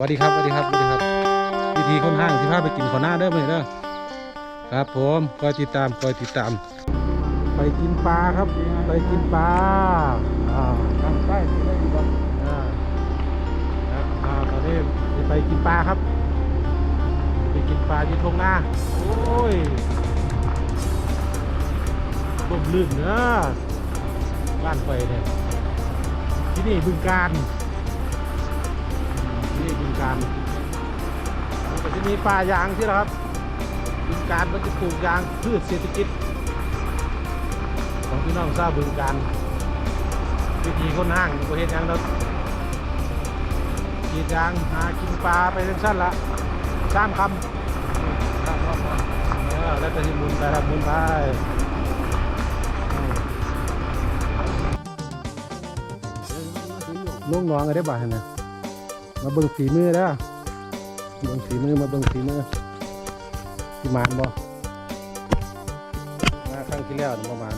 สวัสดีครับสวัสดีครับสวัสดีครับวิธีคนห้างที่พาไปกินข้าวหน้าเด้อมื้อนี้เด้อครับ ผมคอยติดตามคอยติดตาม ไปกินปลาครับ ไปกินปลาอ่าทางใต้ที่ได้อยู่บ้างอ่าอ่าตอนนี้ไปกินปลาครับ ไปกินปลาที่ทงหน้าโอ้ยลมลื่นเนอะบ้านไฟเนี่ยที่นี่บึงการ การมันก็จะมีป่ายางที่เราครับบึงการมันจะปลูกยางพืชเศรษฐกิจ ของพี่น้องทราบบึงการวิธีคนห้างประเทศยังเรากีดยางหากินปลาไปสั้นละสามคำแล้วแต่ที่มุนไปครับมุนไปลุงน้องก็ได้บ่ายนะ มาเบิ่งฝีมือเด้อเบิ่งฝีมือมาเบิ่งฝีมือที่มานบ่มาครั้งที่แล้วประมาณ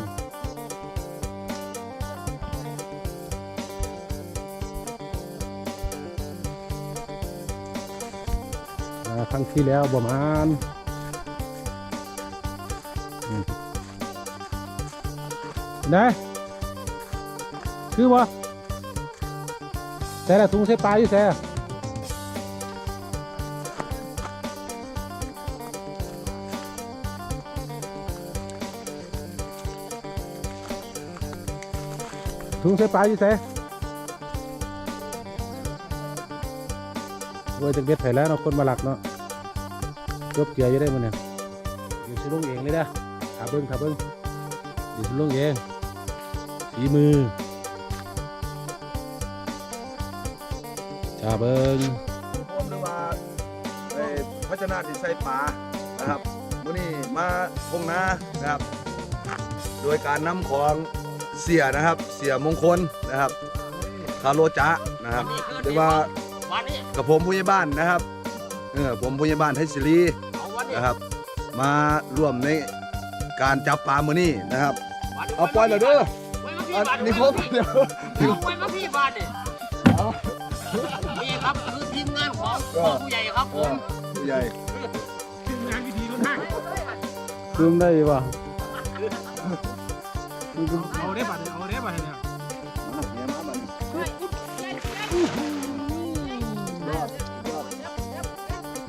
มาครั้งที่แล้วประมาณอืมได้คือบ่แต่ละถุงใส่ปลาอยู่แซ่ ถุงใส่ปลาอยู่แซ่โอ้ยจะเบ็ดไผ่แล้วเนาะคนมาหลักเนาะจบเกียร์อยู่ได้มันเนี่ยอยู่สิลงเองเลยนะขาเบิ้งขาเบิ้งอยู่สิลงเองฝีมือชาเบิ้งผมหรือว่าไอ้พัฒนาที่ใส่ปลานะครับมื้อนี้มาพงนานะครับ โดยการนำของ สียนะครับ เสียมงคลนะครับคาโรจะนะครับหรือว่าวันนี้กับผมผู้ใหญ่บ้านนะครับเออผมผู้ใหญ่บ้านไทยศิรีเอาวันนี้นะครับ มาร่วมในการจับปลามื้อนี้นะครับวันนี้เอาปล่อยเลยเด้อไว้มาพี่อันบ้านนี้ครบเดี๋ยวเอาไว้มาพี่บ้านนี่นี่ครับคือทีมงานของพ่อผู้ใหญ่ครับผมผู้ใหญ่งานวิธีคนห้างซึมได้ป่ะเอา ได้บัตรเอาได้บัตรเนี่ยมาเสียมาบัดนี้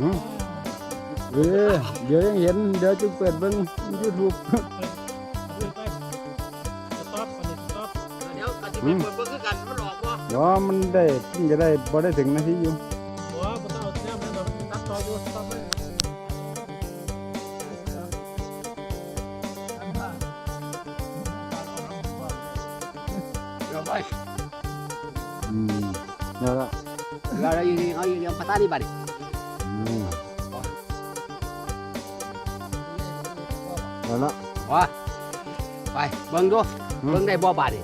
อืมเออเดี๋ยวยังเห็น เดี๋ยวจะเปิดเบิ้งยูทูบเดี๋ยวกันจะเป็นเปิดเพื่อกันมันหลอกว่าว่ามันได้เพิ่งจะได้บ่ได้ถึงนาทีอยู่ เราอยู่เขาอยู่เรื่องพัฒนาบัตรอืมเนี่ยละว่าไปเบิ่งดูเบิ่งได้บ่บาทนี่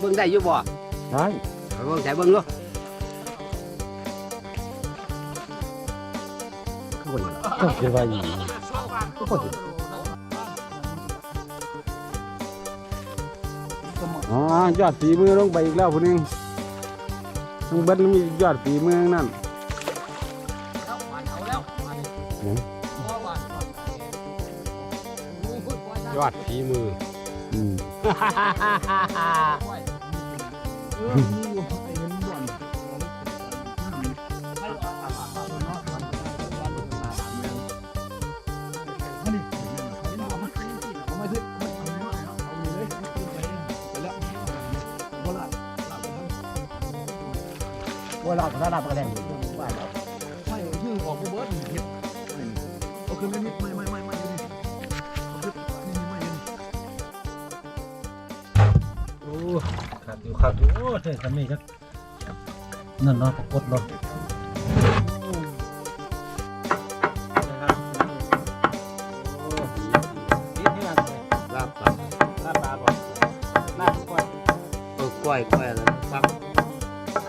เบิ่งได้อยู่บ่ใช่เบิ่งใจเบิ่งดูคือคนก็เสียไปอีกก็พอดีอ๋อยอดฝีมือลงไปอีกแล้วคนนึง ทั้งเบิ้ลมียอดฝีมือทั้งนั่นยอดฝีมือ อืมว่าเราถ้าเราประเด็นว่าไม่ชื่อของกูเบิร์ดเห็ดเอาขึ้นไม่นิดไม่ไม่ไม่ไม่นี่เอาขึ้นนี่ไม่โอ้ขาดอยู่ขาดอยู่โอ้เท่ทำนี่ครับนั่นเนาะปรากฏเนาะลาบปลาลาบปลาบ่ลาบก้อยเออก้อยก้อยแล้วฟัง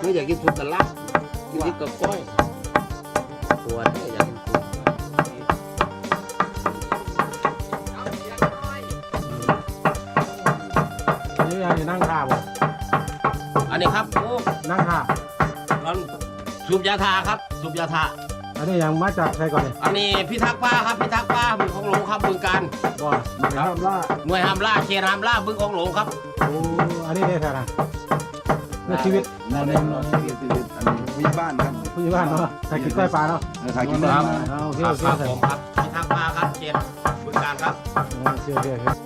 ไม่อยากกินสุกันละกิ นดิบกับก้อยปวดไม่อยากกินสุดนี่อันนี้นั่งท่าบ่อันนี้ครับโอ้นั่งท่าสูบยาทาครับสูบยาทาอันนี้ยังมาจากใครก่อนเนี่ยอันนี้พิทักษ์ป่าครับพิทักษ์ป่าบึงของหลงครับบึงการบ่ห้ามล่าหน่วยห้ามล่าเขตห้ามล่าบึงของหลงครับโอ้อันนี้ได้แค่นะเพื่อชีวิตนั่นเองชีวิตชีวิต อันนี้มีบ้านครับผู้ใหญ่บ้านเนาะถ้ากินกล้วยปลาเนาะเออขายกินได้มาเอาโอเคครัโอบเคครับใส่ผมครับพิทักษ์ป่าครับเขตบึงการครับโอเคโอเคโอเค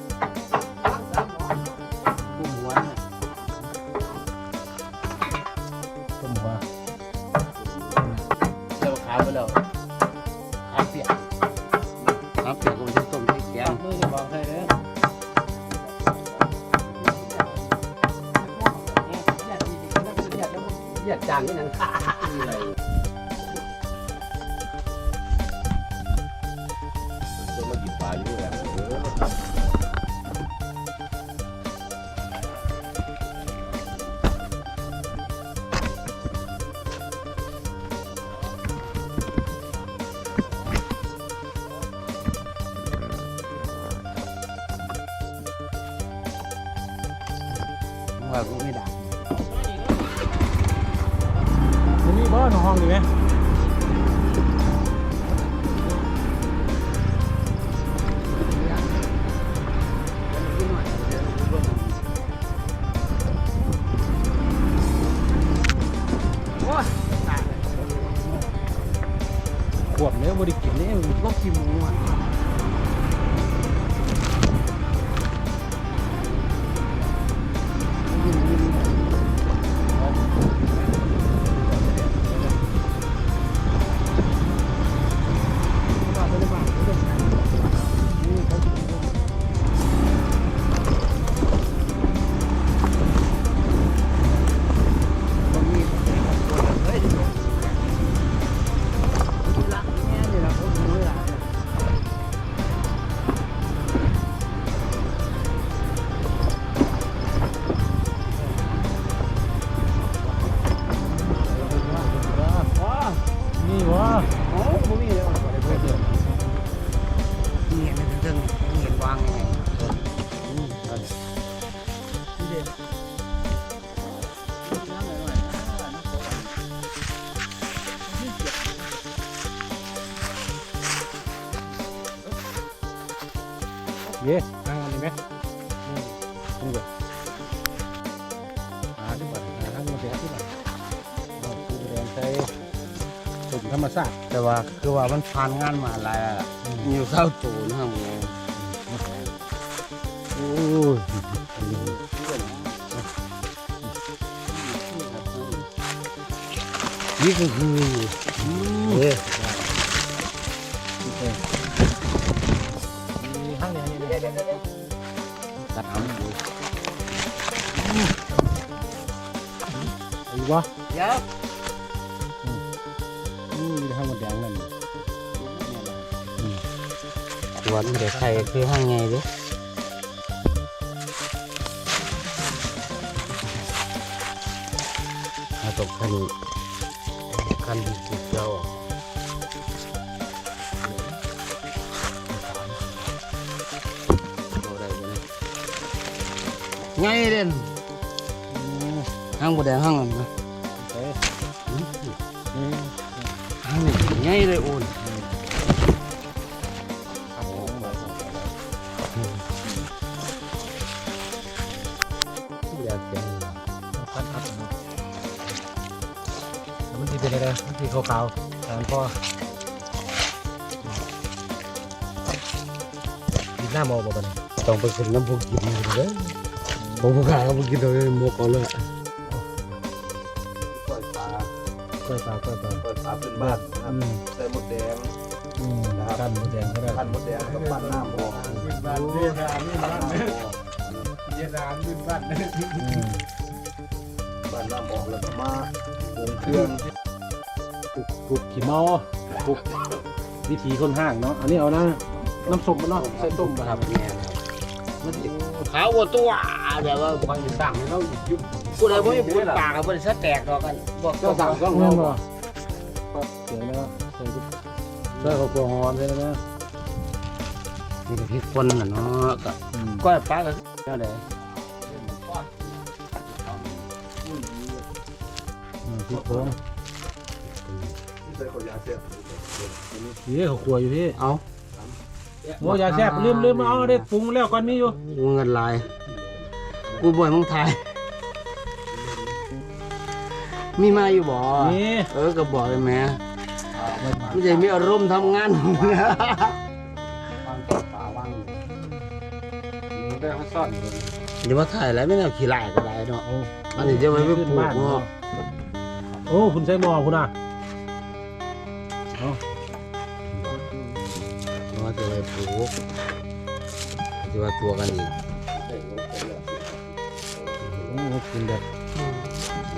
ว่ากูไม่ด่ามันมีบ่ในห้องนี่ไหมขวบเนี่ยบริกินเนี่ยก็กินหมูอะ เย่นั่งอันนี้ไหมนี่นี่เว้ยหาที่บ้านหาทางมาแดดที่บ้านเอาคือแดงใส่ตุ่มธรรมชาติแต่ว่าคือว่ามันผ่านงานมาหลายแล้วล่ะอยู่เข้าตูนะครับผมโอ้ยนี่ก็คือเอ๊ะ ตัดเอาหมูไอ้วะเดี๋ยวนี่มีห้างมันแดงนั่นสวนเดี๋ยวใครคือห้างไงดิเอาตกคันคันสุด ไงเด่นอืมห้างบดแดงห้างนั้นนะเอ๊ะนี่ห้างนี่ไงเลยโอนครับผมมาสองคนแล้วอยากกินเอาพันครับเนาะแล้วมันจะเป็นอะไรมันจะขาวๆแทนพ่อกินหน้ามอบ่บัดนี้ต้องไปกินน้ำพวกกินเลย ผมพวกข้าก็ไปกินเลยหมกก่อนเลยปล่อยปลากล้วยปลากล้วยปลาปล่อยปลาเป็นบ้านนะครับอืมใส่มดแดง อืมกันมดแดงก็ได้พันมดแดงแล้วก็ปั้นน้ำออกบ้านเวียดนามนี่บ้านเวียดนามนี่บ้านอืมปั้นน้ำออกแล้วก็มาปรุงเครื่องกุกกุกขี้เมากุกวิถีคนห้างเนาะอันนี้เอานะน้ำส้มมันเนาะใส่ต้มครับเนี่ยขาวกว่าตัว เดี๋ยวว่าคอยสั่งให้เขายุบกูเลยว่าพูดปากกับบริษัทแตกดอกกันบอกเจ้าสั่งก็เงี้งยงบ่เสียแล้วใส่กุกใส่ข้าวคั่วหอมใช่ไหมนี่ก็พริกป่นน่ะเนาะก็ก้อยปลาก็เท่าไหร่อืมพริกผงใส่ขอยาเยนี่เขาครัวอยู่พี่เอาโอ้ยาแซ่บลืมลืมเอาได้ปรุงแล้วก่อนมีอยู่เงินลาย กูบ่อยมึงทาย มีมาอยู่บ่นี่เออก็บอกเลยแหม่ไม่ใช่มีอารมณ์ทำงานได้เขาซ่อนเดี๋ยวมาถ่ายแล้วไม่เอาขี้ลายก็ได้เนาะโอ้อันนี้จะไว้ไปปลูกเนาะโอ้คุณใช้หมอคุณอะว่าจะไว้ปลูกจะว่าตัวกันอีก โอ้คุณแบบ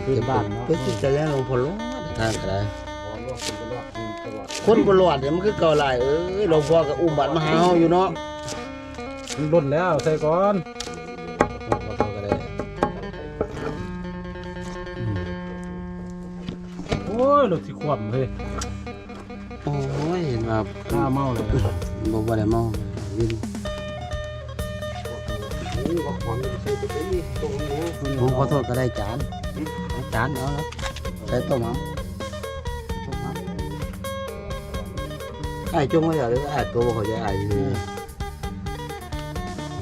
พื้นบ้านเนาะเพื่อที่จะแล้วลงพลลงทางก็ได้คนบรอดเนี่ยมันคือเก่าหลายเอ้ยหลวงพ่อกับอุ้มบัตรมาหาเฮาอยู่เนาะมันล้นแล้วใส่ก่อนหลวงพ่อก็ได้โอ้ยลูกสิขวบเลยโอ้ยเห็นว่าข้าเมาเลยบ่บ่ได้เมาวิน ผมขอโทษก็ได้จานเอาจานเอาแล้วใส่ต้มเอาไอ้จงไว้เหรอหรือไอ้ตัวบ่เขาจะไอ้อยู่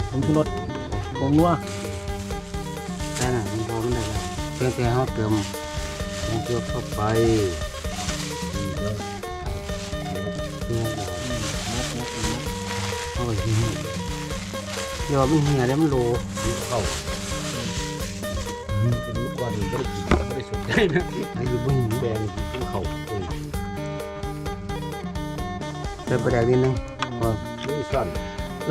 ผมชูรสผมนัวแต่น่ะมันพอมันได้แล้วเพียงแต่เขาเติมลงเกลือเข้าไป ยวมันเหี่ยแล้วมันโลเข้าเป็นลูกก่อนก็ได้กินก็ได้สนใจนะอ้อยู่บนหินแดงขึ้นเขาเออใส่ปลาแดกนิดนึงอนี่ซ่อน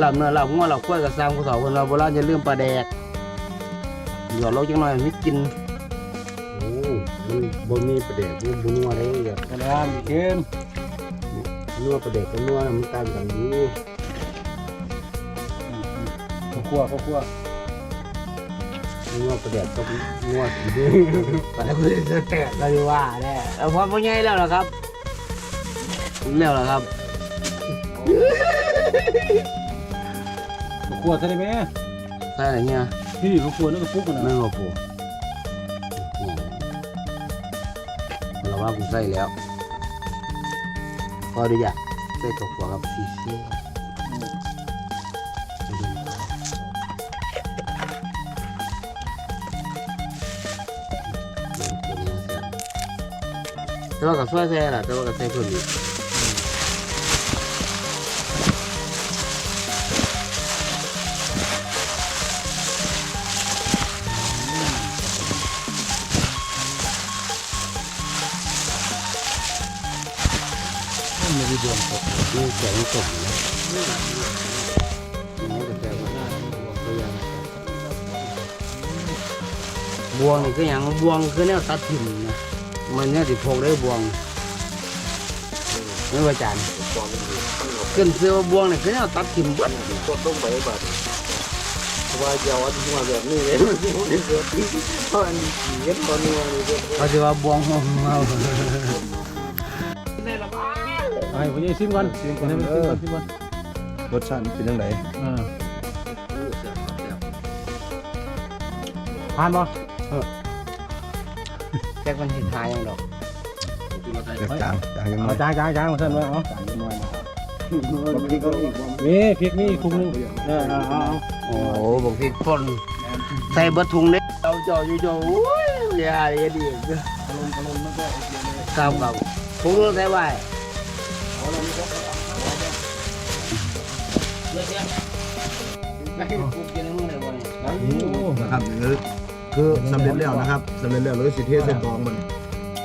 ลาบเนื้อหลาบงัวลาบกล้วยกับซามกูสาวคนเราโบราณจะลืมปลาแดกหยอดลงจังหน่อยไม่กินโอ้มันบ่มีประเด็นมันบ่นัวได้อยากกระด้านเค็มนัวประเด็นกับนัวมันต่างกันอยู่ คั่วข้าวคั่วนัวประเด็นกับนัวสีเด้ปลาแดกจะแตกเราดีว่าแน่เอาพอพ่อใหญ่แล้วเหรอครับแล้วเหรอครับข้าวคั่วใช่ไหมใช่อะไรเงี้ยพี่ข้าวคั่วนั่นก็ปุ๊กกันไม่นะมาปูอืมเราว่ากูใส่แล้วพอดีจ้ะใส่ตัวหัวกับซีเซีย ว่ากับซอยแซ่ล่ะแต่ว่ากับใส่เพิ่มอีกไม่ได้ดวงตกนี่แข็งตกนะนี่ก็แซ่บมากตัวอย่างบวงนี่คืออย่างบวงคือแนวตัดถิ่นนะ มันเนี่ยสิพกได้บวงไม่ว่าจานขึ้นเสื้อบวงนี่คือแนวตัดถิ่นเบิดก็ต้องไปบัดเพราะว่าเยาวันหัวแบบนี้เลยมันบ่ได้เกิดเพราะอันนี้เฮ็ดตอนนี้ว่านี่เด้อเขาจะว่าบวงหัวเมาให้ผมยังชิมก่อนชิมก่อนให้มันชิมก่อนชิมก่อนรสชาติเป็นจังไดอ่าผ่านบ่ แจ็คมันเห็นทายยังดอกจางจางยังไงเอาจางจางจางมาเส้นไว้เอาจางยังไงบางทีก็อีกบ่นี่พริกนี่คุกนึงเออเอาเอาเอาโอ้โหบอกพริกป่นใส่เบิดถุงเด้เอาจ่ออยู่จ่อโอ้ยอย่าอย่าดีครับครับผมรู้ใส่ไว้กูกินมึงได้บ่เนี่ยนะครับคือ คือสำเร็จแล้วนะครับสำเร็จแล้วเราก็สิเทใส่ตองมัน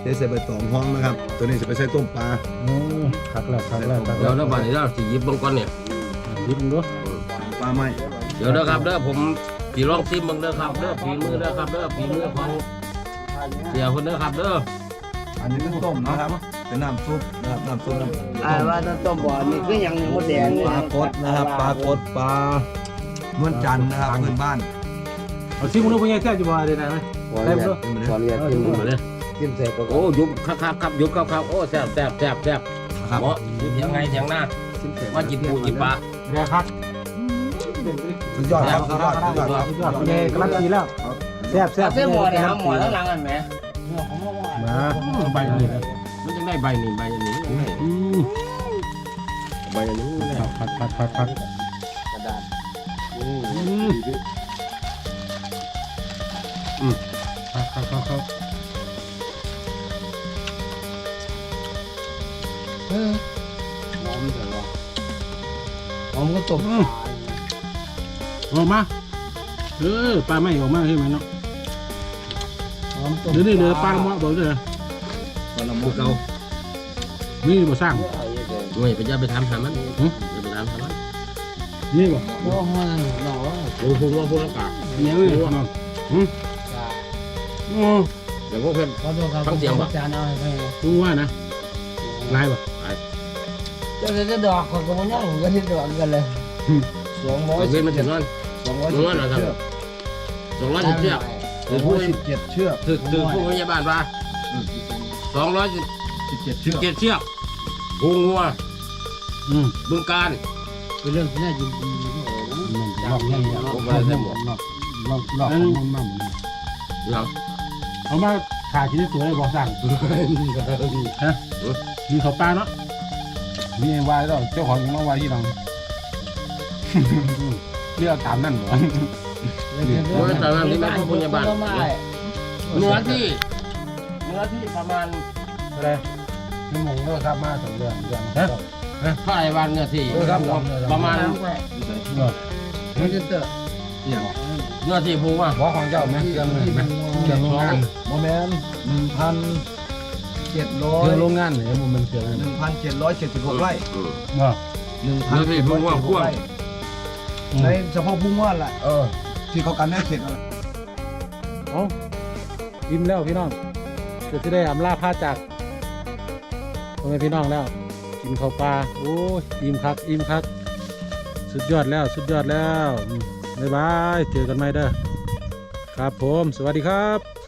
เทใส่ใบตองห้องนะครับ ตัวนี้จะไปใส่ต้มปลาอืมคักแล้วคักแล้วคักเดี๋แล้ยววเด้อบัดนี้เราสิหยิบเบิ่งก่อนเนี่ยยิบมึงดูปลาไหมเดี๋ยวเด้อครับเด้อผมสิลองชิมเบิ่งเด้อครับเด้อฝีมือเด้อครับเด้อฝีมือของเสียคนเด้อครับเด้ออันนี้เป็นต้มนะครับเป็นน้ำซุปนะครับน้ำซุปน้ำอ่าว่าต้นต้มบ่อนี่คือหยังมดแดงปลากดนะครับปลากดปลานวลจันทร์นะครับเพื่อนบ้าน เอาชิมมึงดูเป็นไงแซ่บจะบ่ได้ไหมขออนุญาตขออนุญาตกินมาเลยกินใส่ปลากโอ้ยุบครับครับครับยุบครับครับโอ้แซ่บแซ่บแซ่บแซ่บนะครับเหมาะอยู่เถียงไงเถียงหน้าว่าจิบปูจิบปลาแร่คักสุดยอดครับสุดยอดสุดยอดครับสุดยอดเป็นไงกำลังดีแล้วแซ่บแซ่บเส้นหมอเนี่ยครับหมอทั้งหลังกันไหมมาไปนี่เลยมันจะแได้ใบนี่ใบอันนี้อืมใบอันนี้ได้ผัดผัดผัดผัด หอมก็ตบออกมาเออปลาไม่ออกมาใช่ไหมเนาะหอมตบเดี๋ยวนี้เหลือปลาหมอบอกเลยวันละพมื้วอกเรานี่บ่สร้างหน่วยไปจะไปทำหามันจะไปทำหามันนี่บ่โอ้โหหนอโอ้พวกเราพวกเราปากเนี่ยเลยน้องอืมอ๋อเดี๋ยวพวกเพื่อน ขอโทษครับฟังเสียงบ่ จานเอาให้ไปรู้ว่านะลายบ่เจ้าจะดอกเขาก็มาย่างกันที่ดอกกันเลย สองร้อยเพื่อนมันถึงนั่นสองร้อยมึงว่าเหรอครับสองร้อยสิบเชือกสองร้อยสิบเจ็ดเชือกถึกถึกผู้พยาบาลปะสองร้อยสิบสิบเจ็ดเชือกเจ็ดเชือกหูงัวอืมบึงการเป็นเรื่องที่น่ายินดีลอกเงี้ยลอกลอกลอกลอกลอกมันมั่มเดี๋ยวเอามาขาชิ้นสวยเลยบอกสั่งฮะมีเขาปลาเนาะมีไอ้วายแล้วเจ้าของยังมาวายที่หลัง เรียกตามนั่นเหรอโอ้ยตอนนั้นนี่ไม่ผู้พยาบาลเนื้อที่เนื้อที่ประมาณอะไรมีหมงด้วยครับมาสองเดือนเดือนฮะเท่าไหร่วันเนื้อที่เออครับผมประมาณเออไม่จะเตอะเนี่ยเนื้อที่ภูว่าหัวของเจ้าไหมเครื่องไหมเครื่องโรงงานโมเมนหนึ่งพันเจ็ดร้อเคยรื่องโรงงานเนี่ยมันเป็นเครื่องอะไรหนึ่งพันเจ็ดร้อยเจ็ดสิบหกไร่เนาะหนึ่งพันเจ็ดร้อยเจ็ดสิบหกไร่ ในเฉพาะพุ่งว่านแหละเออ ที่เขากันแน่เขตอะไรเอายิ้มแล้วพี่น้องจะจะได้อำลาพาจากพ่อแม่พี่น้องแล้ว กินข้าวปลาโอ้ยอิ่มคักอิ่มคักสุดยอดแล้วสุดยอดแล้วอืมบ๊ายบายเจอกันใหม่เด้อครับผม สวัสดีครับ